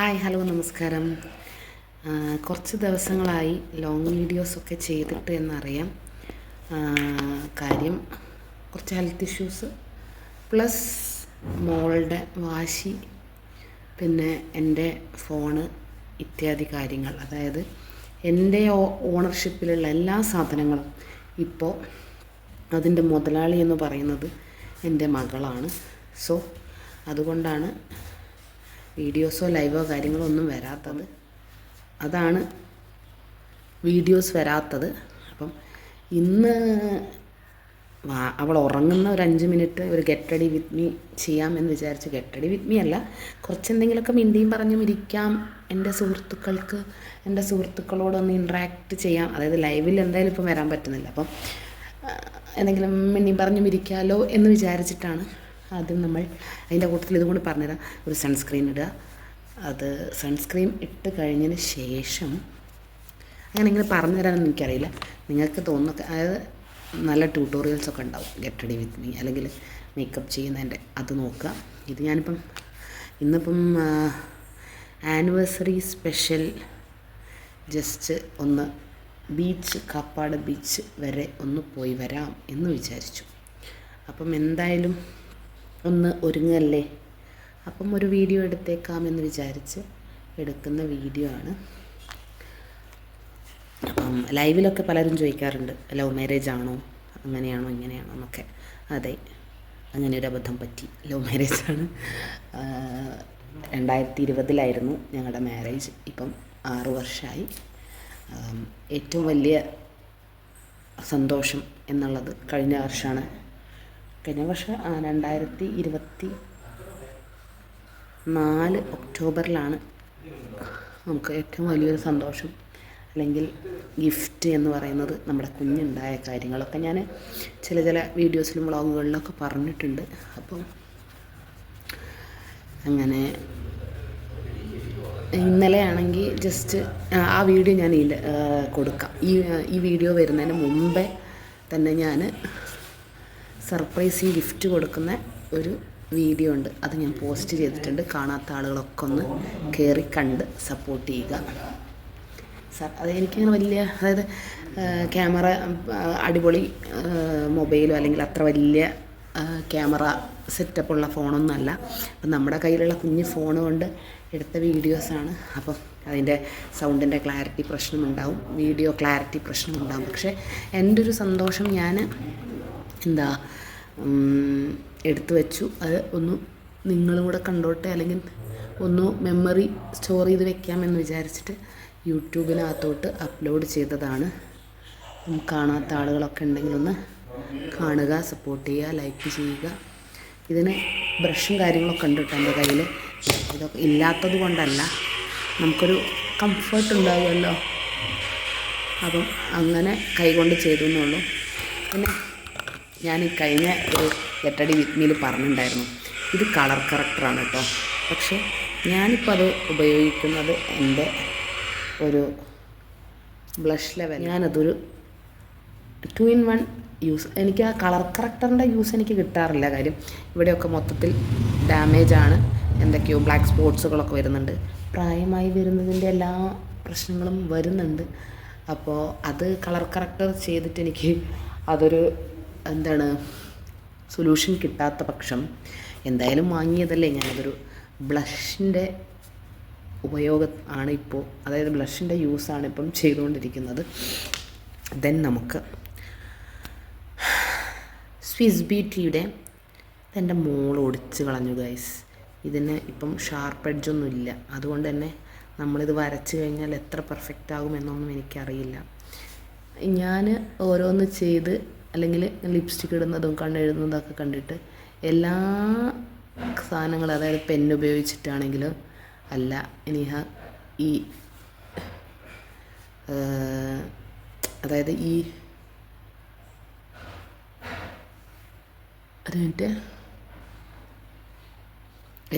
Hi hello നമസ്കാരം. കുറച്ച് ദിവസങ്ങളായി ലോങ് വീഡിയോസൊക്കെ ചെയ്തിട്ട് എന്നറിയാം. കാര്യം കുറച്ച് ഹെൽത്ത് ഇഷ്യൂസ് പ്ലസ് മോളുടെ വാശി പിന്നെ എന്റെ ഫോണ് ഇത്യാദി കാര്യങ്ങൾ. അതായത് എന്റെ ഓണർഷിപ്പിലുള്ള എല്ലാ സാധനങ്ങളും ഇപ്പോൾ അതിന്റെ മുതലാളി എന്ന് പറയുന്നത് എന്റെ മകളാണ്. സോ അതുകൊണ്ടാണ് വീഡിയോസോ ലൈവോ കാര്യങ്ങളോ ഒന്നും വരാത്തത്. അതാണ് വീഡിയോസ് വരാത്തത്. അപ്പം ഇന്ന് അവൾ ഉറങ്ങുന്ന ഒരു അഞ്ച് മിനിറ്റ് ഒരു ഗെറ്റ് ഗെറ്റടി വിത്ത് മീ ചെയ്യാമെന്ന് വിചാരിച്ചു. ഗെറ്റടി വിത്ത് മീ അല്ല കുറച്ച് കുറച്ചെന്തെങ്കിലുമൊക്കെ മിണ്ടിയും പറഞ്ഞും ഇരിക്കാം. എന്റെ സുഹൃത്തുക്കൾക്ക് എന്റെ സുഹൃത്തുക്കളോടൊന്ന് ഇൻട്രാക്ട് ചെയ്യാം. അതായത് ലൈവിൽ എന്തായാലും ഇപ്പം വരാൻ പറ്റുന്നില്ല. അപ്പം എന്തെങ്കിലും മിണ്ടിയും പറഞ്ഞും ഇരിക്കാമല്ലോ എന്ന് വിചാരിച്ചിട്ടാണ് ആദ്യം നമ്മൾ അതിന്റെ കൂട്ടത്തിൽ ഇതും കൂടി പറഞ്ഞുതരാം. ഒരു സൺസ്ക്രീൻ ഇടുക. അത് സൺസ്ക്രീൻ ഇട്ട് കഴിഞ്ഞതിന് ശേഷം അങ്ങനെ ഇങ്ങനെ പറഞ്ഞു തരാനൊന്നും എനിക്കറിയില്ല. നിങ്ങൾക്ക് തോന്നുന്ന അതായത് നല്ല ട്യൂട്ടോറിയൽസ് ഒക്കെ ഉണ്ടാവും. ഗെറ്റ് റെഡി വിത്ത് മീ അല്ലെങ്കിൽ മേക്കപ്പ് ചെയ്യുന്നതിന്റെ. അത് നോക്കുക. ഇത് ഞാനിപ്പം ഇന്നിപ്പം ആനിവേഴ്സറി സ്പെഷ്യൽ ജസ്റ്റ് ഒന്ന് ബീച്ച് കാപ്പാട് ബീച്ച് വരെ ഒന്ന് പോയി വരാം എന്ന് വിചാരിച്ചു. അപ്പം എന്തായാലും ഒന്ന് ഒരുങ്ങല്ലേ? അപ്പം ഒരു വീഡിയോ എടുത്തേക്കാമെന്ന് വിചാരിച്ച് എടുക്കുന്ന വീഡിയോ ആണ്. അപ്പം ലൈവിലൊക്കെ പലരും ചോദിക്കാറുണ്ട് ലവ് മാരേജ് ആണോ? അങ്ങനെയാണോ? ഇങ്ങനെയാണോ? എന്നൊക്കെ. അതെ അങ്ങനെ ഒരു അബദ്ധം പറ്റി. ലവ് മാരേജ് ആണ്. രണ്ടായിരത്തി ഇരുപതിലായിരുന്നു ഞങ്ങളുടെ മാരേജ് ഇപ്പം ആറ് വർഷമായി ഏറ്റവും വലിയ സന്തോഷം എന്നുള്ളത് കഴിഞ്ഞ വർഷമാണ് കഴിഞ്ഞ വർഷം രണ്ടായിരത്തി ഇരുപത്തി നാല് ഒക്ടോബറിലാണ് നമുക്ക് ഏറ്റവും വലിയൊരു സന്തോഷം അല്ലെങ്കിൽ ഗിഫ്റ്റ് എന്ന് പറയുന്നത് നമ്മുടെ കുഞ്ഞുണ്ടായ കാര്യങ്ങളൊക്കെ ഞാൻ ചില ചില വീഡിയോസിലും വ്ളോഗുകളിലൊക്കെ പറഞ്ഞിട്ടുണ്ട്. അപ്പം അങ്ങനെ ഇന്നലെ ആണെങ്കിൽ ജസ്റ്റ് ആ വീഡിയോ ഞാൻ കൊടുക്കാം. ഈ ഈ വീഡിയോ വരുന്നതിന് മുമ്പേ തന്നെ ഞാൻ സർപ്രൈസിങ് ഗിഫ്റ്റ് കൊടുക്കുന്ന ഒരു വീഡിയോ ഉണ്ട്. അത് ഞാൻ പോസ്റ്റ് ചെയ്തിട്ടുണ്ട്. കാണാത്ത ആളുകളൊക്കെ ഒന്ന് കയറി കണ്ട് സപ്പോർട്ട് ചെയ്യുക. സർ അത് എനിക്കങ്ങനെ വലിയ അതായത് ക്യാമറ അടിപൊളി മൊബൈലോ അല്ലെങ്കിൽ അത്ര വലിയ ക്യാമറ സെറ്റപ്പുള്ള ഫോണൊന്നും അല്ല. അപ്പം നമ്മുടെ കയ്യിലുള്ള കുഞ്ഞ് ഫോൺ കൊണ്ട് എടുത്ത വീഡിയോസാണ് അപ്പം അതിന്റെ സൗണ്ടിന്റെ ക്ലാരിറ്റി പ്രശ്നമുണ്ടാവും. വീഡിയോ ക്ലാരിറ്റി പ്രശ്നമുണ്ടാവും. പക്ഷേ എന്റെ ഒരു സന്തോഷം ഞാൻ എന്താ എടുത്തു വെച്ചു. അത് ഒന്ന് നിങ്ങളും കൂടെ കണ്ടോട്ടെ അല്ലെങ്കിൽ ഒന്ന് മെമ്മറി സ്റ്റോർ ചെയ്ത് വെക്കാമെന്ന് വിചാരിച്ചിട്ട് യൂട്യൂബിനകത്തോട്ട് അപ്ലോഡ് ചെയ്തതാണ്. കാണാത്ത ആളുകളൊക്കെ ഉണ്ടെങ്കിൽ ഒന്ന് കാണുക സപ്പോർട്ട് ചെയ്യുക ലൈക്ക് ചെയ്യുക. ഇതിന് ബ്രഷും കാര്യങ്ങളൊക്കെ ഉണ്ട് കേട്ടോ എന്റെ കയ്യിൽ ഇതൊക്കെ ഇല്ലാത്തത് കൊണ്ടല്ല. നമുക്കൊരു കംഫർട്ട് ഉണ്ടാവുമല്ലോ. അപ്പം അങ്ങനെ കൈകൊണ്ട് ചെയ്തു എന്നുള്ളൂ. പിന്നെ ഞാൻ ഈ കഴിഞ്ഞ ഒരു എട്ടടി വിത്മിയിൽ പറഞ്ഞിട്ടുണ്ടായിരുന്നു ഇത് കളർ കറക്റ്ററാണ് കേട്ടോ പക്ഷേ ഞാനിപ്പോൾ അത് ഉപയോഗിക്കുന്നത് എന്റെ ഒരു ബ്ലഷ് ലെവൽ. ഞാനതൊരു ടു ഇൻ വൺ യൂസ് എനിക്ക് ആ കളർ കറക്ടറിന്റെ യൂസ് എനിക്ക് കിട്ടാറില്ല കാര്യം. ഇവിടെയൊക്കെ മൊത്തത്തിൽ ഡാമേജ് ആണ് എന്തൊക്കെയോ ബ്ലാക്ക് സ്പോട്സുകളൊക്കെ വരുന്നുണ്ട്. പ്രായമായി വരുന്നതിന്റെ എല്ലാ പ്രശ്നങ്ങളും വരുന്നുണ്ട്. അപ്പോൾ അത് കളർ കറക്റ്റർ ചെയ്തിട്ട് എനിക്ക് അതൊരു എന്താണ് സൊല്യൂഷൻ കിട്ടാത്ത പക്ഷം എന്തായാലും വാങ്ങിയതല്ലേ ഞാനതൊരു ബ്ലഷിന്റെ ഉപയോഗം ആണ് ഇപ്പോൾ അതായത് ബ്ലഷിന്റെ യൂസാണ് ഇപ്പം ചെയ്തുകൊണ്ടിരിക്കുന്നത്. ദെൻ നമുക്ക് സ്വിസ് ബ്യൂട്ടിയുടെ എന്റെ മോൾ ഒടിച്ച് കളഞ്ഞു ഗൈസ് ഇതിന് ഇപ്പം ഷാർപ്പ് എഡ്ജൊന്നും ഇല്ല. അതുകൊണ്ട് തന്നെ നമ്മളിത് വരച്ച് കഴിഞ്ഞാൽ എത്ര പെർഫെക്റ്റ് ആകുമെന്നൊന്നും എനിക്കറിയില്ല. ഞാൻ ഓരോന്ന് ചെയ്ത് അല്ലെങ്കിൽ ലിപ്സ്റ്റിക് ഇടുന്നതും കണ്ണെഴുതുന്നതൊക്കെ കണ്ടിട്ട് എല്ലാ സാധനങ്ങളും അതായത് പെന്നുപയോഗിച്ചിട്ടാണെങ്കിലും അല്ല ഇനി ഈ അതായത് ഈ അതിനിട്ട്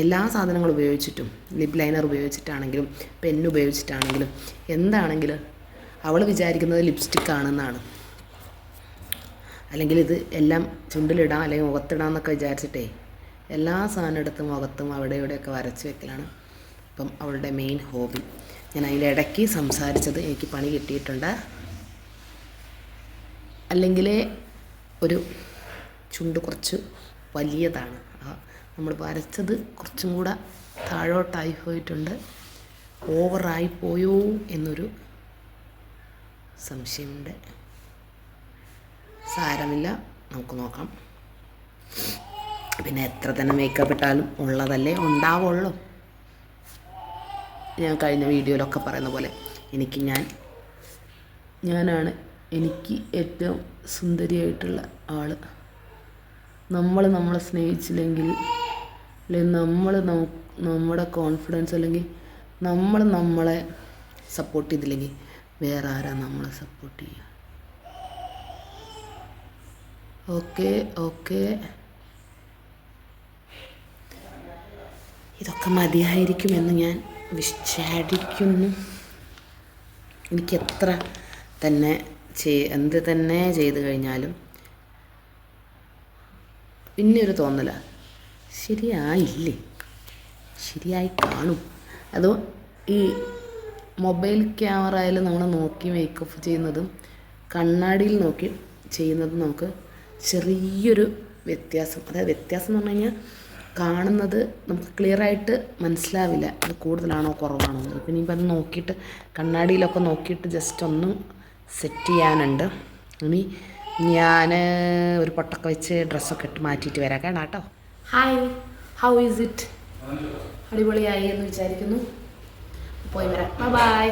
എല്ലാ സാധനങ്ങളും ഉപയോഗിച്ചിട്ടും ലിപ് ലൈനർ ഉപയോഗിച്ചിട്ടാണെങ്കിലും പെൻ ഉപയോഗിച്ചിട്ടാണെങ്കിലും എന്താണെങ്കിലും അവൾ വിചാരിക്കുന്നത് ലിപ്സ്റ്റിക് ആണെന്നാണ്. അല്ലെങ്കിൽ ഇത് എല്ലാം ചുണ്ടിലിടാം അല്ലെങ്കിൽ മുഖത്തിടാം എന്നൊക്കെ വിചാരിച്ചിട്ടേ എല്ലാ സാധനം എടുത്ത് മുഖത്തും അവിടെ ഇവിടെയൊക്കെ വരച്ച് വെക്കലാണ് ഇപ്പം അവളുടെ മെയിൻ ഹോബി ഞാൻ അതിന്റെ ഇടയ്ക്ക് സംസാരിച്ചത് എനിക്ക് പണി കിട്ടിയിട്ടുണ്ട്. അല്ലെങ്കിൽ ഒരു ചുണ്ട് കുറച്ച് വലിയതാണ്. നമ്മൾ വരച്ചത് കുറച്ചും കൂടെ താഴോട്ടായി പോയിട്ടുണ്ട്. ഓവറായി പോയോ എന്നൊരു സംശയമുണ്ട്. സാരമില്ല. നമുക്ക് നോക്കാം. പിന്നെ എത്ര തന്നെ മേക്കപ്പ് ഇട്ടാലും ഉള്ളതല്ലേ ഉണ്ടാവുള്ളൂ. ഞാൻ കഴിഞ്ഞ വീഡിയോയിലൊക്കെ പറയുന്ന പോലെ എനിക്ക് ഞാൻ ഞാനാണ് എനിക്ക് ഏറ്റവും സുന്ദരിയായിട്ടുള്ള ആൾ നമ്മൾ നമ്മളെ സ്നേഹിച്ചില്ലെങ്കിൽ അല്ലെങ്കിൽ നമ്മൾ നമ്മുടെ കോൺഫിഡൻസ് അല്ലെങ്കിൽ നമ്മൾ നമ്മളെ സപ്പോർട്ട് ചെയ്തില്ലെങ്കിൽ വേറെ ആരാ നമ്മളെ സപ്പോർട്ട് ചെയ്യുക? Okay okay. ഇതൊക്കെ മതിയായിരിക്കുമെന്ന് ഞാൻ വിശാടിക്കുന്നു എനിക്ക് എത്ര തന്നെ ചെയ് എന്ത് തന്നെ ചെയ്തു കഴിഞ്ഞാലും പിന്നെ ഒരു തോന്നല. ശരിയായില്ലേ? ശരിയായി കാണും. അതോ ഈ മൊബൈൽ ക്യാമറയിൽ നമ്മൾ നോക്കി മേക്കപ്പ് ചെയ്യുന്നതും കണ്ണാടിയിൽ നോക്കി ചെയ്യുന്നതും നമുക്ക് ചെറിയൊരു വ്യത്യാസം. അതായത് വ്യത്യാസം എന്ന് പറഞ്ഞു കഴിഞ്ഞാൽ കാണുന്നത് നമുക്ക് ക്ലിയർ ആയിട്ട് മനസ്സിലാവില്ല അത് കൂടുതലാണോ കുറവാണോ എന്ന്. പിന്നെ ഇപ്പം അത് നോക്കിയിട്ട് കണ്ണാടിയിലൊക്കെ നോക്കിയിട്ട് ജസ്റ്റ് ഒന്ന് സെറ്റ് ചെയ്യാനുണ്ട്. ഇനി ഞാൻ ഒരു പൊട്ടൊക്കെ വെച്ച് ഡ്രസ്സൊക്കെ ഇട്ട് മാറ്റിയിട്ട് വരാം. കേട്ടോ ഹായ് ഹൗ ഈസ് ഇറ്റ് അടിപൊളിയായി എന്ന് വിചാരിക്കുന്നു. പോയി വരാം. ബൈ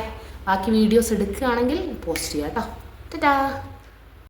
ബാക്കി വീഡിയോസ് എടുക്കുകയാണെങ്കിൽ പോസ്റ്റ് ചെയ്യാം കേട്ടോ. ടാ